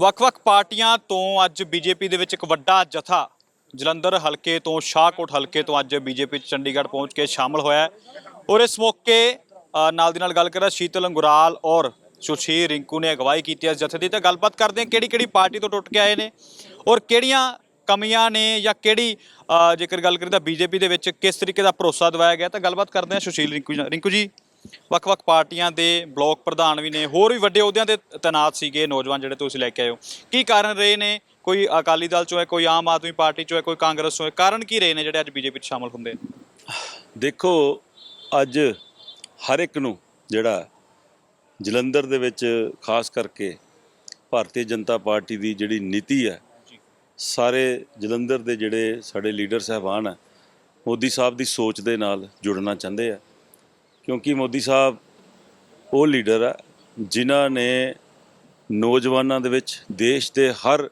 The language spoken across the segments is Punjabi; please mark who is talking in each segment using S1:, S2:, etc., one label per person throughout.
S1: ਵੱਖ-ਵੱਖ ਪਾਰਟੀਆਂ ਤੋਂ ਅੱਜ ਬੀਜੇਪੀ ਦੇ ਵਿੱਚ ਇੱਕ ਵੱਡਾ ਜਥਾ, ਜਲੰਧਰ ਹਲਕੇ ਤੋਂ ਸ਼ਾਹਕੋਟ ਹਲਕੇ ਤੋਂ ਅੱਜ ਬੀਜੇਪੀ ਚ ਚੰਡੀਗੜ੍ਹ ਪਹੁੰਚ ਕੇ ਸ਼ਾਮਲ ਹੋਇਆ ਔਰ ਇਸ ਮੌਕੇ ਨਾਲ ਦੀ ਨਾਲ ਗੱਲ ਕਰਾਂ ਸ਼ੀਤਲ ਅੰਗੁਰਾਲ ਔਰ ਸੁਸ਼ੀਰ ਰਿੰਕੂ ਨੇ ਅਗਵਾਈ ਕੀਤੀ ਇਸ ਜਥੇ ਦੀ ਤਾਂ ਗੱਲਬਾਤ ਕਰਦੇ ਹਾਂ ਕਿਹੜੀ ਕਿਹੜੀ ਪਾਰਟੀ ਤੋਂ ਟੁੱਟ ਕੇ ਆਏ ਨੇ ਔਰ ਕਿਹੜੀਆਂ ਕਮੀਆਂ ਨੇ ਜਾਂ ਕਿਹੜੀ ਜੇਕਰ ਗੱਲ ਕਰੀਏ ਤਾਂ ਬੀਜੇਪੀ ਦੇ ਵਿੱਚ ਕਿਸ ਤਰੀਕੇ ਦਾ ਭਰੋਸਾ ਦਿਵਾਇਆ ਗਿਆ ਤਾਂ ਗੱਲਬਾਤ ਕਰਦੇ ਹਾਂ ਸੁਸ਼ੀਲ ਰਿੰਕੂ ਰਿੰਕੂ ਜੀ ਵੱਖ-ਵੱਖ ਪਾਰਟੀਆਂ ਦੇ ਬਲਾਕ ਪ੍ਰਧਾਨ ਵੀ ਨੇ ਹੋਰ ਵੀ ਵੱਡੇ ਅਹੁਦਿਆਂ ਤੇ ਤੈਨਾਤ ਸੀਗੇ ਨੌਜਵਾਨ ਜਿਹੜੇ ਤੁਸੀਂ ਲੈ ਕੇ ਆਏ ਹੋ। ਕੀ ਕਾਰਨ ਰਹੇ ਨੇ? ਕੋਈ ਅਕਾਲੀ ਦਲ ਚੋਂ ਹੈ ਕੋਈ ਆਮ ਆਦਮੀ ਪਾਰਟੀ ਚੋਂ ਹੈ ਕੋਈ ਕਾਂਗਰਸ ਚੋਂ ਹੈ ਕਾਰਨ ਕੀ ਰਹੇ ਨੇ ਜਿਹੜੇ ਅੱਜ ਬੀਜੇਪੀ 'ਚ ਸ਼ਾਮਲ ਹੁੰਦੇ?
S2: ਦੇਖੋ ਅੱਜ ਹਰ ਇੱਕ ਨੂੰ ਜਿਹੜਾ ਜਲੰਧਰ ਦੇ ਵਿੱਚ ਖਾਸ ਕਰਕੇ ਭਾਰਤੀ ਜਨਤਾ ਪਾਰਟੀ ਦੀ ਜਿਹੜੀ ਨੀਤੀ ਹੈ ਸਾਰੇ ਜਲੰਧਰ ਦੇ ਜਿਹੜੇ ਸਾਡੇ ਲੀਡਰ ਸਹਿਬਾਨ ਹੈ ਮੋਦੀ ਸਾਹਿਬ ਦੀ ਸੋਚ ਦੇ ਨਾਲ ਜੁੜਨਾ ਚਾਹੁੰਦੇ ਆ। ਕਿਉਂਕਿ ਮੋਦੀ ਸਾਹਿਬ ਉਹ ਲੀਡਰ ਹੈ ਜਿਨ੍ਹਾਂ ਨੇ ਨੌਜਵਾਨਾਂ ਦੇ ਵਿੱਚ ਦੇਸ਼ ਦੇ ਹਰ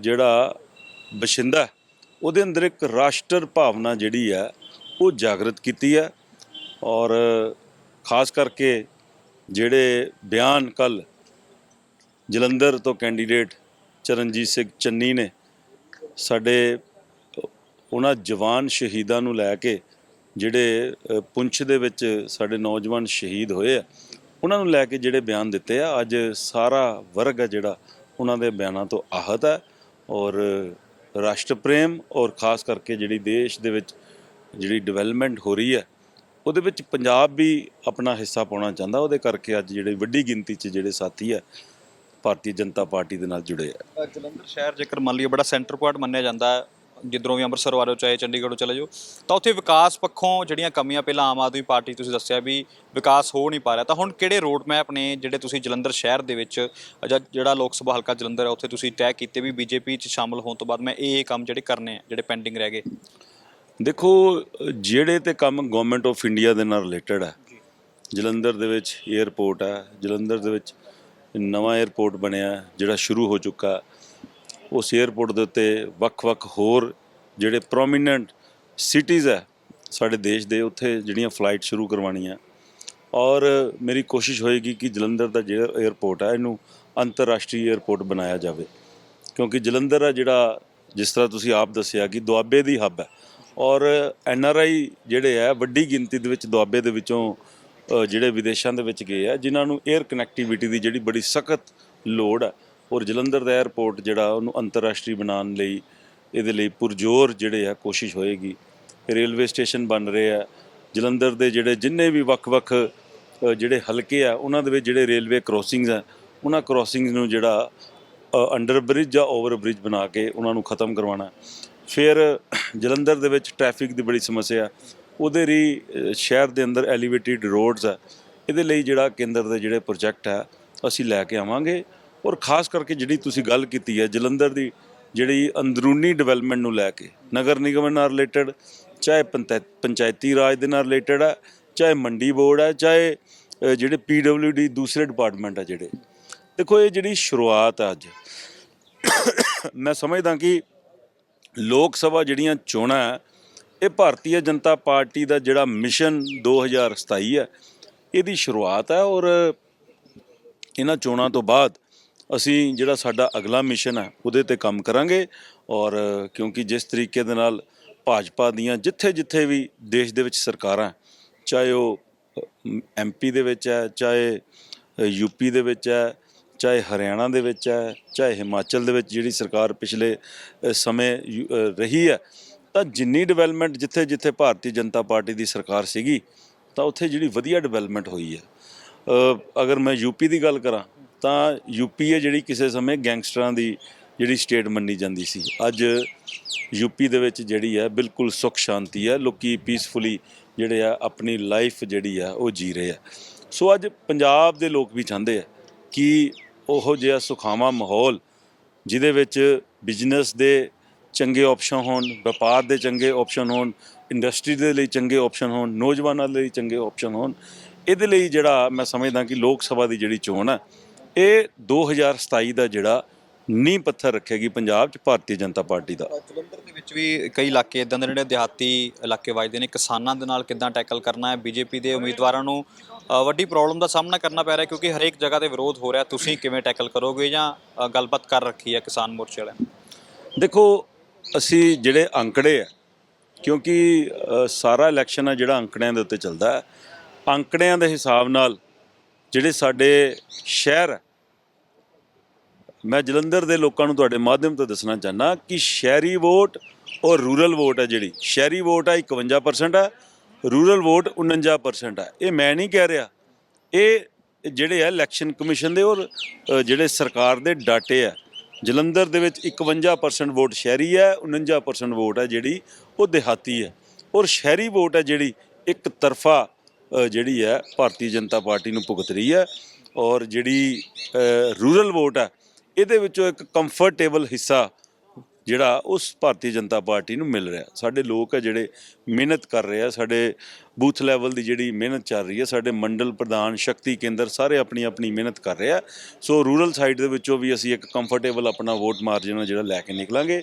S2: ਜਿਹੜਾ ਬਸ਼ਿੰਦਾ ਉਹਦੇ ਅੰਦਰ ਇੱਕ ਰਾਸ਼ਟਰ ਭਾਵਨਾ ਜਿਹੜੀ ਹੈ ਉਹ ਜਾਗਰਤ ਕੀਤੀ ਹੈ ਔਰ ਖਾਸ ਕਰਕੇ ਜਿਹੜੇ ਬਿਆਨ ਕੱਲ ਜਲੰਧਰ ਤੋਂ ਕੈਂਡੀਡੇਟ ਚਰਨਜੀਤ ਸਿੰਘ ਚੰਨੀ ਨੇ ਸਾਡੇ ਉਹਨਾਂ ਜਵਾਨ ਸ਼ਹੀਦਾਂ ਨੂੰ ਲੈ ਕੇ ਜਿਹੜੇ ਪੁੰਛ ਦੇ ਵਿੱਚ ਸਾਡੇ ਨੌਜਵਾਨ ਸ਼ਹੀਦ ਹੋਏ ਆ, ਉਹਨਾਂ ਨੂੰ ਲੈ ਕੇ ਜਿਹੜੇ ਬਿਆਨ ਦਿੱਤੇ ਆ, ਅੱਜ ਸਾਰਾ ਵਰਗ ਹੈ ਜਿਹੜਾ, ਉਹਨਾਂ ਦੇ ਬਿਆਨਾਂ ਤੋਂ ਆਹਤ ਹੈ ਔਰ ਰਾਸ਼ਟਰ ਪ੍ਰੇਮ ਔਰ ਖਾਸ ਕਰਕੇ ਜਿਹੜੀ ਦੇਸ਼ ਦੇ ਵਿੱਚ ਜਿਹੜੀ ਡਿਵੈਲਪਮੈਂਟ ਹੋ ਰਹੀ ਹੈ ਉਹਦੇ ਵਿੱਚ ਪੰਜਾਬ ਵੀ ਆਪਣਾ ਹਿੱਸਾ ਪਾਉਣਾ ਚਾਹੁੰਦਾ, ਉਹਦੇ ਕਰਕੇ ਅੱਜ ਜਿਹੜੇ ਵੱਡੀ ਗਿਣਤੀ 'ਚ ਜਿਹੜੇ ਸਾਥੀ ਹੈ ਭਾਰਤੀ ਜਨਤਾ ਪਾਰਟੀ ਦੇ ਨਾਲ ਜੁੜੇ ਆ।
S1: ਜਲੰਧਰ ਸ਼ਹਿਰ ਜੇਕਰ ਮੰਨ ਲਈਏ ਬੜਾ ਸੈਂਟਰ ਪੁਆਇੰਟ ਮੰਨਿਆ ਜਾਂਦਾ ਜਿੱਧਰੋਂ ਵੀ ਅੰਮ੍ਰਿਤਸਰ ਵਾਰੋ ਚਾਹੇ ਚੰਡੀਗੜ੍ਹੋਂ ਚਲੇ ਜਾਓ, ਤਾਂ ਉੱਥੇ ਵਿਕਾਸ ਪੱਖੋਂ ਜਿਹੜੀਆਂ ਕਮੀਆਂ ਪਹਿਲਾਂ ਆਮ ਆਦਮੀ ਪਾਰਟੀ, ਤੁਸੀਂ ਦੱਸਿਆ ਵੀ ਵਿਕਾਸ ਹੋ ਨਹੀਂ ਪਾ ਰਿਹਾ। ਤਾਂ ਹੁਣ ਕਿਹੜੇ ਰੋਡ ਮੈਪ ਨੇ ਜਿਹੜੇ ਤੁਸੀਂ ਜਲੰਧਰ ਸ਼ਹਿਰ ਦੇ ਵਿੱਚ, ਜਾਂ ਜਿਹੜਾ ਲੋਕ ਸਭਾ ਹਲਕਾ ਜਲੰਧਰ ਹੈ ਉੱਥੇ ਤੁਸੀਂ ਤੈਅ ਕੀਤੇ ਵੀ ਬੀਜੇਪੀ 'ਚ ਸ਼ਾਮਲ ਹੋਣ ਤੋਂ ਬਾਅਦ ਮੈਂ ਇਹ ਇਹ ਕੰਮ ਜਿਹੜੇ ਕਰਨੇ ਆ, ਜਿਹੜੇ ਪੈਂਡਿੰਗ ਰਹਿ ਗਏ?
S2: ਦੇਖੋ, ਜਿਹੜੇ ਤੇ ਕੰਮ ਗਵਰਨਮੈਂਟ ਆਫ ਇੰਡੀਆ ਦੇ ਨਾਲ ਰਿਲੇਟਡ ਹੈ ਜਲੰਧਰ ਦੇ ਵਿੱਚ 에ਅਰਪੋਰਟ ਹੈ ਜਲੰਧਰ ਦੇ ਵਿੱਚ ਨਵਾਂ 에ਅਰਪੋਰਟ ਬਣਿਆ, ਜਿਹੜਾ ਸ਼ੁਰੂ ਹੋ ਚੁੱਕਾ। ਉਸ 에어ਪੋਰਟ ਦੇ ਉੱਤੇ ਵੱਖ-ਵੱਖ ਹੋਰ ਜਿਹੜੇ ਪ੍ਰੋਮਿਨੈਂਟ ਸਿਟੀਜ਼ ਹੈ, ਸਾਡੇ ਦੇਸ਼ ਦੇ ਉੱਥੇ ਜਿਹੜੀਆਂ ਫਲਾਈਟ ਸ਼ੁਰੂ ਕਰਵਾਣੀਆਂ ਔਰ ਮੇਰੀ ਕੋਸ਼ਿਸ਼ ਹੋਏਗੀ ਕਿ ਜਲੰਧਰ ਦਾ ਜਿਹੜਾ 에어ਪੋਰਟ ਹੈ, ਇਹਨੂੰ ਅੰਤਰਰਾਸ਼ਟਰੀ 에어ਪੋਰਟ ਬਣਾਇਆ ਜਾਵੇ। ਕਿਉਂਕਿ ਜਲੰਧਰ ਹੈ ਜਿਹੜਾ, ਜਿਸ ਤਰ੍ਹਾਂ ਤੁਸੀਂ ਆਪ ਦੱਸਿਆ ਕਿ ਦੁਆਬੇ ਦੀ ਹੱਬ ਹੈ। ਔਰ ਐਨ ਆਰ ਆਈ ਜਿਹੜੇ ਹੈ, ਵੱਡੀ ਗਿਣਤੀ ਦੇ ਵਿੱਚ ਦੁਆਬੇ ਦੇ ਵਿੱਚੋਂ ਜਿਹੜੇ ਵਿਦੇਸ਼ਾਂ ਦੇ ਵਿੱਚ ਗਏ ਆ, ਜਿਨ੍ਹਾਂ ਨੂੰ 에ਅਰ ਕਨੈਕਟੀਵਿਟੀ ਦੀ ਜਿਹੜੀ ਬੜੀ ਸਖਤ ਲੋੜ ਹੈ ਔਰ ਜਲੰਧਰ ਦਾ 에ਅਰਪੋਰਟ ਜਿਹੜਾ, ਉਹਨੂੰ ਅੰਤਰਰਾਸ਼ਟਰੀ ਬਣਾਉਣ ਲਈ, ਇਹਦੇ ਲਈ ਪੁਰਜੋਰ ਜਿਹੜੇ ਆ ਕੋਸ਼ਿਸ਼ ਹੋਏਗੀ। ਰੇਲਵੇ ਸਟੇਸ਼ਨ ਬਣ ਰਹੇ ਆ। ਜਲੰਧਰ ਦੇ ਜਿਹੜੇ ਜਿੰਨੇ ਵੀ ਵੱਖ-ਵੱਖ ਜਿਹੜੇ ਹਲਕੇ ਆ, ਉਹਨਾਂ ਦੇ ਵਿੱਚ ਜਿਹੜੇ ਰੇਲਵੇ ਕ੍ਰੋਸਿੰਗਸ ਆ, ਉਹਨਾਂ ਕ੍ਰੋਸਿੰਗਸ ਨੂੰ ਜਿਹੜਾ ਅੰਡਰ ਬ੍ਰਿਜ ਜਾਂ ਓਵਰ ਬ੍ਰਿਜ ਬਣਾ ਕੇ ਉਹਨਾਂ ਨੂੰ ਖਤਮ ਕਰਵਾਉਣਾ। ਫਿਰ ਜਲੰਧਰ ਦੇ ਵਿੱਚ ਟ੍ਰੈਫਿਕ ਦੀ ਬੜੀ ਸਮੱਸਿਆ ਉਹਦੇ ਲਈ ਸ਼ਹਿਰ ਦੇ ਅੰਦਰ ਐਲੀਵੇਟਿਡ ਰੋਡਸ ਆ। ਇਹਦੇ ਲਈ ਜਿਹੜਾ ਕੇਂਦਰ ਦੇ ਜਿਹੜੇ ਪ੍ਰੋਜੈਕਟ ਹੈ ਅਸੀਂ ਲੈ ਕੇ ਆਵਾਂਗੇ। ਔਰ ਖਾਸ ਕਰਕੇ ਜਿਹੜੀ ਤੁਸੀਂ ਗੱਲ ਕੀਤੀ ਹੈ ਜਲੰਧਰ ਦੀ ਜਿਹੜੀ ਅੰਦਰੂਨੀ ਡਿਵੈਲਪਮੈਂਟ ਨੂੰ ਲੈ ਕੇ ਨਗਰ ਨਿਗਮ ਨਾਲ ਰਿਲੇਟਡ ਚਾਹੇ ਪੰਤੈ- ਪੰਚਾਇਤੀ ਰਾਜ ਦੇ ਨਾਲ ਰਿਲੇਟਡ ਹੈ ਚਾਹੇ ਮੰਡੀ ਬੋਰਡ ਹੈ ਚਾਹੇ ਅ, ਜਿਹੜੇ ਪੀਡਬਲਯੂਡੀ ਦੂਸਰੇ ਡਿਪਾਰਟਮੈਂਟ ਆ ਜਿਹੜੇ। ਦੇਖੋ ਇਹ ਜਿਹੜੀ ਸ਼ੁਰੂਆਤ ਆ ਅੱਜ ਮੈਂ ਸਮਝਦਾ ਕਿ ਲੋਕ ਸਭਾ ਜਿਹੜੀਆਂ ਚੋਣਾਂ ਹੈ, ਇਹ ਭਾਰਤੀ ਜਨਤਾ ਪਾਰਟੀ ਦਾ ਜਿਹੜਾ ਮਿਸ਼ਨ 2027 ਹੈ ਇਹਦੀ ਸ਼ੁਰੂਆਤ ਹੈ ਔਰ ਇਹਨਾਂ ਚੋਣਾਂ ਤੋਂ ਬਾਅਦ ਅਸੀਂ ਜਿਹੜਾ ਸਾਡਾ ਅਗਲਾ ਮਿਸ਼ਨ ਹੈ, ਉਹਦੇ ਤੇ ਕੰਮ ਕਰਾਂਗੇ ਔਰ ਕਿਉਂਕਿ ਜਿਸ ਤਰੀਕੇ ਦੇ ਨਾਲ ਭਾਜਪਾ ਦੀਆਂ ਜਿੱਥੇ-ਜਿੱਥੇ ਵੀ ਦੇਸ਼ ਦੇ ਵਿੱਚ ਸਰਕਾਰਾਂ, ਚਾਹੇ ਉਹ ਐਮਪੀ ਦੇ ਵਿੱਚ ਹੈ, ਚਾਹੇ ਯੂਪੀ ਦੇ ਵਿੱਚ ਹੈ, ਚਾਹੇ ਹਰਿਆਣਾ ਦੇ ਵਿੱਚ ਹੈ, ਚਾਹੇ ਹਿਮਾਚਲ ਦੇ ਵਿੱਚ ਜਿਹੜੀ ਸਰਕਾਰ ਪਿਛਲੇ ਸਮੇਂ ਯੂ- ਰਹੀ ਹੈ, ਤਾਂ ਜਿੰਨੀ ਡਿਵੈਲਪਮੈਂਟ ਜਿੱਥੇ-ਜਿੱਥੇ ਭਾਰਤੀ ਜਨਤਾ ਪਾਰਟੀ ਦੀ ਸਰਕਾਰ ਸੀਗੀ, ਤਾਂ ਉੱਥੇ ਜਿਹੜੀ ਵਧੀਆ ਡਿਵੈਲਪਮੈਂਟ ਹੋਈ ਹੈ। ਅਗਰ ਮੈਂ ਯੂਪੀ ਦੀ ਗੱਲ ਕਰਾਂ ਤਾਂ ਯੂਪੀ ਹੈ ਜਿਹੜੀ ਕਿਸੇ ਸਮੇਂ ਗੈਂਗਸਟਰਾਂ ਦੀ ਜਿਹੜੀ ਸਟੇਟ ਮੰਨੀ ਜਾਂਦੀ ਸੀ। ਅੱਜ ਯੂਪੀ ਦੇ ਵਿੱਚ ਜਿਹੜੀ ਹੈ ਬਿਲਕੁਲ ਸੁੱਖ ਸ਼ਾਂਤੀ ਹੈ, ਲੋਕੀ ਪੀਸਫੁਲੀ ਜਿਹੜੇ ਆ ਆਪਣੀ ਲਾਈਫ ਜਿਹੜੀ ਆ ਉਹ ਜੀ ਰਹੇ ਆ। ਸੋ ਅੱਜ ਪੰਜਾਬ ਦੇ ਲੋਕ ਵੀ ਚਾਹੁੰਦੇ ਆ ਕਿ ਉਹੋ ਜਿਹਾ ਸੁਖਾਵਾਂ ਮਾਹੌਲ ਜਿਹਦੇ ਵਿੱਚ ਬਿਜ਼ਨਸ ਦੇ ਚੰਗੇ ਆਪਸ਼ਨ ਹੋਣ, ਵਪਾਰ ਦੇ ਚੰਗੇ ਆਪਸ਼ਨ ਹੋਣ ਇੰਡਸਟਰੀ ਦੇ ਲਈ ਚੰਗੇ ਆਪਸ਼ਨ ਹੋਣ, ਨੌਜਵਾਨਾਂ ਦੇ ਲਈ ਚੰਗੇ ਆਪਸ਼ਨ ਹੋਣ, ਇਹਦੇ ਲਈ ਜਿਹੜਾ ਮੈਂ ਸਮਝਦਾ ਕਿ ਲੋਕ ਸਭਾ ਦੀ ਜਿਹੜੀ ਚੋਣ ਹੈ ਇਹ 2027 ਦਾ ਜਿਹੜਾ ਨੀਂਹ ਪੱਥਰ ਰੱਖੇਗੀ ਪੰਜਾਬ 'ਚ ਭਾਰਤੀ ਜਨਤਾ ਪਾਰਟੀ ਦਾ।
S1: ਜਲੰਧਰ ਦੇ ਵਿੱਚ ਵੀ ਕਈ ਇਲਾਕੇ ਇਦਾਂ ਦੇ ਜਿਹੜੇ ਦਿਹਾਤੀ ਇਲਾਕੇ ਵੱਜਦੇ ਨੇ ਕਿਸਾਨਾਂ ਦੇ ਨਾਲ ਕਿੱਦਾਂ ਟੈਕਲ ਕਰਨਾ ਹੈ ਬੀਜੇਪੀ ਦੇ ਉਮੀਦਵਾਰਾਂ ਨੂੰ ਵੱਡੀ ਪ੍ਰੋਬਲਮ ਦਾ ਸਾਹਮਣਾ ਕਰਨਾ ਪੈ ਰਿਹਾ ਕਿਉਂਕਿ ਹਰੇਕ ਜਗ੍ਹਾ ਤੇ ਵਿਰੋਧ ਹੋ ਰਿਹਾ ਤੁਸੀਂ ਕਿਵੇਂ ਟੈਕਲ ਕਰੋਗੇ ਜਾਂ ਗੱਲਬਾਤ ਕਰ ਰੱਖੀ ਹੈ ਕਿਸਾਨ ਮੋਰਚੇ ਵਾਲਿਆਂ
S2: ਦੇਖੋ ਅਸੀਂ ਜਿਹੜੇ ਅੰਕੜੇ ਆ ਕਿਉਂਕਿ ਸਾਰਾ ਇਲੈਕਸ਼ਨ ਆ ਜਿਹੜਾ ਅੰਕੜਿਆਂ ਦੇ ਉੱਤੇ ਚੱਲਦਾ ਹੈ ਅੰਕੜਿਆਂ ਦੇ ਹਿਸਾਬ ਨਾਲ ਜਿਹੜੇ ਸਾਡੇ ਸ਼ਹਿਰ ਮੈਂ ਜਲੰਧਰ ਦੇ ਲੋਕਾਂ ਨੂੰ ਤੁਹਾਡੇ ਮਾਧਿਅਮ ਤੋਂ ਦੱਸਣਾ ਚਾਹਨਾ ਕਿ ਸ਼ਹਿਰੀ ਵੋਟ ਔਰ ਰੂਰਲ ਵੋਟ ਹੈ ਜਿਹੜੀ। ਸ਼ਹਿਰੀ ਵੋਟ ਹੈ 51% ਹੈ, ਰੂਰਲ ਵੋਟ 49% ਹੈ। ਇਹ ਮੈਂ ਨਹੀਂ ਕਹਿ ਰਿਹਾ। ਇਹ ਜਿਹੜੇ ਹੈ ਇਲੈਕਸ਼ਨ ਕਮਿਸ਼ਨ ਦੇ ਔਰ ਜਿਹੜੇ ਸਰਕਾਰ ਦੇ ਡਾਟੇ ਆ, ਜਲੰਧਰ ਦੇ ਵਿੱਚ 51% ਵੋਟ ਸ਼ਹਿਰੀ ਹੈ 49% ਵੋਟ ਹੈ ਜਿਹੜੀ ਉਹ ਦਿਹਾਤੀ ਹੈ। ਔਰ ਸ਼ਹਿਰੀ ਵੋਟ ਹੈ ਜਿਹੜੀ ਇੱਕ ਤਰਫਾ ਜਿਹੜੀ ਹੈ, ਭਾਰਤੀ ਜਨਤਾ ਪਾਰਟੀ ਨੂੰ ਭੁਗਤ ਰਹੀ ਹੈ ਔਰ ਜਿਹੜੀ ਰੂਰਲ ਵੋਟ ਹੈ, ਇਹਦੇ ਵਿੱਚੋਂ ਇੱਕ ਕੰਫਰਟੇਬਲ ਹਿੱਸਾ ਜਿਹੜਾ ਉਸ ਭਾਰਤੀ ਜਨਤਾ ਪਾਰਟੀ ਨੂੰ ਮਿਲ ਰਿਹਾ। ਸਾਡੇ ਲੋਕ ਹੈ ਜਿਹੜੇ ਮਿਹਨਤ ਕਰ ਰਹੇ ਆ, ਸਾਡੇ ਬੂਥ ਲੈਵਲ ਦੀ ਜਿਹੜੀ ਮਿਹਨਤ ਚੱਲ ਰਹੀ ਹੈ ਸਾਡੇ ਮੰਡਲ ਪ੍ਰਧਾਨ, ਸ਼ਕਤੀ ਕੇਂਦਰ ਸਾਰੇ ਆਪਣੀ ਆਪਣੀ ਮਿਹਨਤ ਕਰ ਰਹੇ ਆ। ਸੋ ਰੂਰਲ ਸਾਈਡ ਦੇ ਵਿੱਚੋਂ ਵੀ ਅਸੀਂ ਇੱਕ ਕੰਫਰਟੇਬਲ ਆਪਣਾ ਵੋਟ ਮਾਰਜਨ ਜਿਹੜਾ ਲੈ ਕੇ ਨਿਕਲਾਂਗੇ।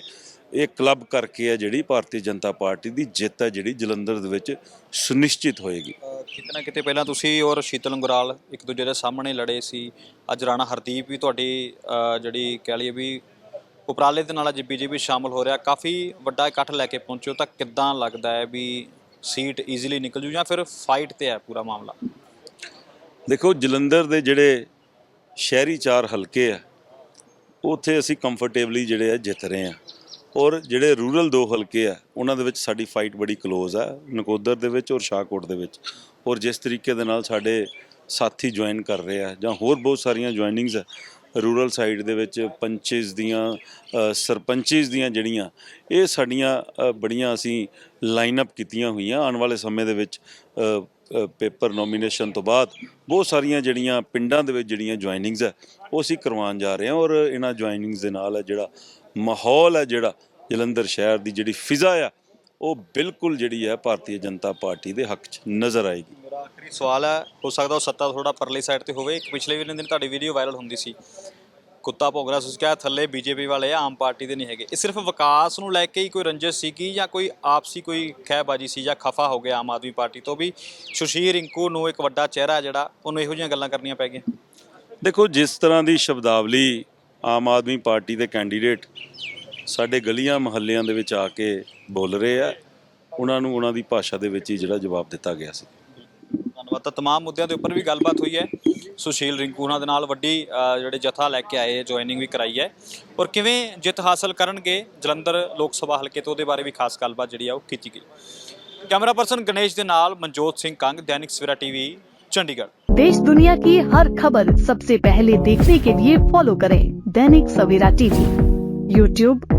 S2: ਇਹ ਕਲੱਬ ਕਰਕੇ ਹੈ ਜਿਹੜੀ ਭਾਰਤੀ ਜਨਤਾ ਪਾਰਟੀ ਦੀ ਜਿੱਤ ਹੈ ਜਿਹੜੀ ਜਲੰਧਰ ਦੇ ਵਿੱਚ ਸੁਨਿਸ਼ਚਿਤ ਹੋਏਗੀ।
S1: ਕਿਤੇ ਨਾ ਕਿਤੇ ਪਹਿਲਾਂ ਤੁਸੀਂ ਔਰ ਸ਼ੀਤਲ ਅੰਗਰਾਲ ਇੱਕ ਦੂਜੇ ਦੇ ਸਾਹਮਣੇ ਲੜੇ ਸੀ। ਅੱਜ ਰਾਣਾ ਹਰਦੀਪ ਵੀ ਤੁਹਾਡੀ ਜਿਹੜੀ ਕਹਿ ਲਈਏ ਵੀ ਉਪਰਾਲੇ ਦੇ ਨਾਲ ਅੱਜ ਬੀਜੇਪੀ ਸ਼ਾਮਲ ਹੋ ਰਿਹਾ। ਕਾਫੀ ਵੱਡਾ ਇਕੱਠ ਲੈ ਕੇ ਪਹੁੰਚੋ ਤਾਂ ਕਿੱਦਾਂ ਲੱਗਦਾ ਹੈ ਵੀ ਸੀਟ ਈਜ਼ੀਲੀ ਨਿਕਲ ਜੂ ਜਾਂ ਫਿਰ ਫਾਈਟ ਤੇ ਹੈ ਪੂਰਾ ਮਾਮਲਾ?
S2: ਦੇਖੋ, ਜਲੰਧਰ ਦੇ ਜਿਹੜੇ ਸ਼ਹਿਰੀ ਚਾਰ ਹਲਕੇ ਆ, ਉੱਥੇ ਅਸੀਂ ਕੰਫਰਟੇਬਲੀ ਜਿਹੜੇ ਆ ਜਿੱਤ ਰਹੇ ਆ। ਔਰ ਜਿਹੜੇ ਰੂਰਲ ਦੋ ਹਲਕੇ ਆ, ਉਹਨਾਂ ਦੇ ਵਿੱਚ ਸਾਡੀ ਫਾਈਟ ਬੜੀ ਕਲੋਜ਼ ਆ, ਨਕੋਦਰ ਦੇ ਵਿੱਚ ਔਰ ਸ਼ਾਹਕੋਟ ਦੇ ਵਿੱਚ। ਔਰ ਜਿਸ ਤਰੀਕੇ ਦੇ ਨਾਲ ਸਾਡੇ ਸਾਥੀ ਜੁਆਇਨ ਕਰ ਰਹੇ ਆ ਜਾਂ ਹੋਰ ਬਹੁਤ ਸਾਰੀਆਂ ਜੁਆਇਨਿੰਗਸ ਆ ਰੂਰਲ ਸਾਈਡ ਦੇ ਵਿੱਚ ਪੰਚੇਸ ਦੀਆਂ ਸਰਪੰਚੇਸ ਦੀਆਂ ਜਿਹੜੀਆਂ, ਇਹ ਸਾਡੀਆਂ ਬੜੀਆਂ ਅਸੀਂ ਲਾਈਨ ਅਪ ਕੀਤੀਆਂ ਹੋਈਆਂ। ਆਉਣ ਵਾਲੇ ਸਮੇਂ ਦੇ ਵਿੱਚ ਪੇਪਰ ਨੋਮੀਨੇਸ਼ਨ ਤੋਂ ਬਾਅਦ ਬਹੁਤ ਸਾਰੀਆਂ ਜਿਹੜੀਆਂ ਪਿੰਡਾਂ ਦੇ ਵਿੱਚ ਜਿਹੜੀਆਂ ਜੁਆਇਨਿੰਗਸ ਹੈ, ਉਹ ਅਸੀਂ ਕਰਵਾਉਣ ਜਾ ਰਹੇ ਹਾਂ ਔਰ ਇਹਨਾਂ ਜੁਆਇਨਿੰਗਸ ਦੇ ਨਾਲ ਹੈ ਜਿਹੜਾ ਮਾਹੌਲ ਹੈ ਜਿਹੜਾ ਜਲੰਧਰ ਸ਼ਹਿਰ ਦੀ ਜਿਹੜੀ ਫਿਜ਼ਾ ਆ ਉਹ ਬਿਲਕੁਲ ਜਿਹੜੀ ਹੈ ਭਾਰਤੀ ਜਨਤਾ ਪਾਰਟੀ ਦੇ ਹੱਕ 'ਚ ਨਜ਼ਰ ਆਏਗੀ।
S1: ਮੇਰਾ ਆਖਰੀ ਸਵਾਲ ਹੈ ਹੋ ਸਕਦਾ ਉਹ ਸੱਤਾ ਥੋੜਾ ਪਰਲੀ ਸਾਈਡ ਤੇ ਹੋਵੇ। ਇੱਕ ਪਿਛਲੇ ਵੀ ਦਿਨ ਤੁਹਾਡੀ ਵੀਡੀਓ ਵਾਇਰਲ ਹੁੰਦੀ ਸੀ। ਕੁੱਤਾ ਭੌਂਕ ਰਿਹਾ ਸੀ ਕਿਹਾ ਥੱਲੇ ਬੀਜੇਪੀ ਵਾਲੇ ਆ ਆਮ ਪਾਰਟੀ ਦੇ ਨਹੀਂ ਹੈਗੇ। ਇਹ ਸਿਰਫ ਵਿਕਾਸ ਨੂੰ ਲੈ ਕੇ ਹੀ ਕੋਈ ਰੰਜਿਸ਼ ਸੀ ਕਿ ਜਾਂ ਕੋਈ ਆਪਸੀ ਕੋਈ ਖਹਿਬਾਜੀ ਸੀ ਜਾਂ ਖਫਾ ਹੋ ਗਿਆ ਆਮ ਆਦਮੀ ਪਾਰਟੀ ਤੋਂ ਵੀ? ਸੁਸ਼ੀਰ ਰਿੰਕੂ ਨੂੰ ਇੱਕ ਵੱਡਾ ਚਿਹਰਾ ਜਿਹੜਾ ਉਹਨੂੰ ਇਹੋ ਜਿਹੀਆਂ ਗੱਲਾਂ ਕਰਨੀਆਂ ਪੈ ਗਈਆਂ।
S2: ਦੇਖੋ ਜਿਸ ਤਰ੍ਹਾਂ ਦੀ ਸ਼ਬਦਾਵਲੀ ਆਮ ਆਦਮੀ ਪਾਰਟੀ ਦੇ ਕੈਂਡੀਡੇਟ ਸਾਡੇ ਗਲੀਆਂ ਮੁਹੱਲਿਆਂ ਦੇ ਵਿੱਚ ਆ ਕੇ ਬੋਲ ਰਹੇ ਆ ਉਹਨਾਂ ਨੂੰ ਉਹਨਾਂ ਦੀ ਭਾਸ਼ਾ ਦੇ ਵਿੱਚ ਹੀ ਜਿਹੜਾ ਜਵਾਬ ਦਿੱਤਾ ਗਿਆ ਸੀ
S1: ਧੰਨਵਾਦ ਤਾਂ तमाम ਮੁੱਦਿਆਂ ਦੇ ਉੱਪਰ ਵੀ ਗੱਲਬਾਤ ਹੋਈ ਹੈ ਸੁਸ਼ੀਲ ਰਿੰਕੂ ਉਹਨਾਂ ਦੇ ਨਾਲ ਵੱਡੀ ਅ, ਜਿਹੜੇ ਜਥਾ ਲੈ ਕੇ ਆਏ ਜੁਆਇਨਿੰਗ ਵੀ ਕਰਾਈ ਹੈ ਔਰ ਕਿਵੇਂ ਜਿੱਤ ਹਾਸਲ ਕਰਨਗੇ ਜਲੰਧਰ ਲੋਕ ਸਭਾ ਹਲਕੇ ਤੋਂ ਉਹਦੇ ਬਾਰੇ ਵੀ ਖਾਸ ਗੱਲਬਾਤ ਜਿਹੜੀ ਆ ਉਹ ਕੀਤੀ ਗਈ ਕੈਮਰਾ ਪਰਸਨ ਗਣੇਸ਼ ਦੇ ਨਾਲ ਮਨਜੋਤ ਸਿੰਘ ਕੰਗ ਦੈਨਿਕ ਸਵੇਰਾ ਟੀਵੀ ਚੰਡੀਗੜ੍ਹ
S3: देश दुनिया की हर खबर सबसे पहले देखने के लिए फॉलो करें दैनिक सवेरा टीवी यूट्यूब